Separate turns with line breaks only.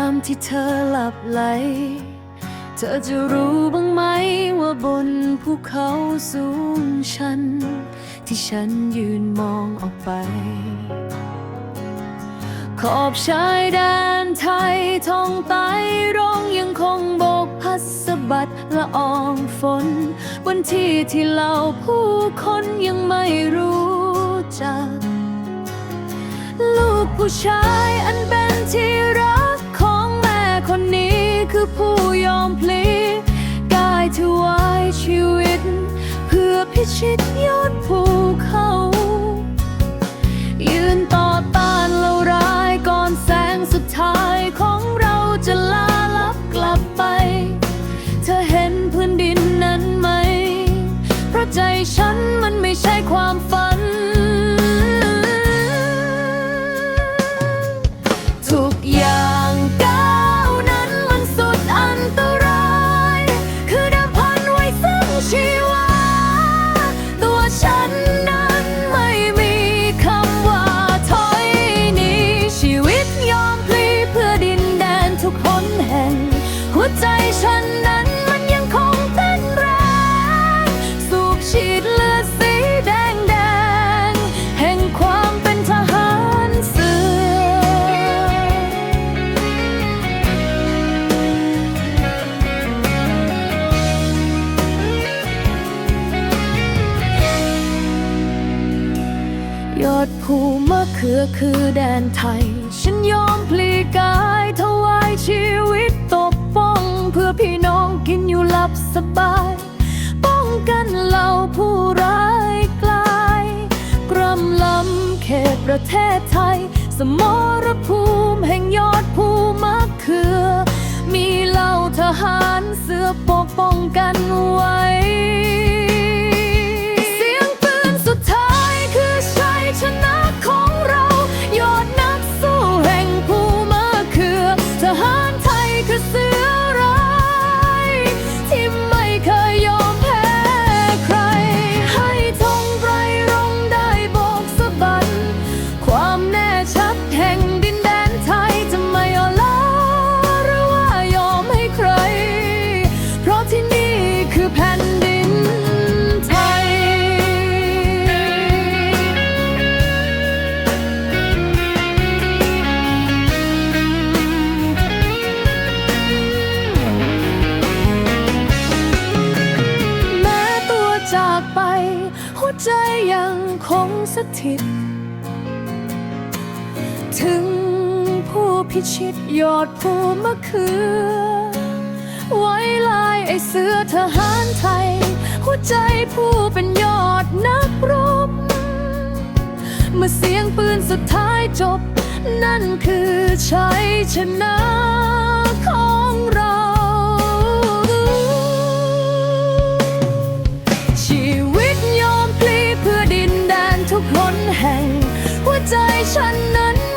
ามที่เธอหลับไหล เธอจะรู้บ้างไหมว่าบนภูเขาสูงชัน ที่ฉันยืนมองออกไป ขอบชายแดนไทยทองไตร่องยังคงโบกพัดสะบัดละอองฝน บนที่ที่เราผู้คนยังไม่รู้จัก ลูกผู้ชายอันเป็นที่ คือผู้ยอมพลีกายถวายชีวิต เพื่อพิชิตยอดภูเขา ยืนต่อต้านเหล่าร้ายก่อนแสงสุดท้ายของเราจะลาลับกลับไป เธอเห็นพื้นดินนั้นไหม เพราะใจฉันมันไม่ใช่ความฝัน อคือแดนไทย ฉันยอมพลีกายถวายชีวิตตบป้อง เพื่อพี่น้องกินอยู่หลับสบาย ป้องกันเหล่าผู้ร้ายกลายกรำลำเขตประเทศไทย สมรภูมิแห่งยอดภูมะเขือ มีเหล่าทหารเสือปกป้องกันไว้ หัวใจยังคงสถิต ถึงผู้พิชิตยอดภูมะเขือ ไว้ลายไอเสือทหารไทย หัวใจผู้เป็นยอดนักรบ เมื่อเสียงปืนสุดท้ายจบ นั่นคือชัยชนะของ ทุกคนแห่งหัวใจฉันนั้น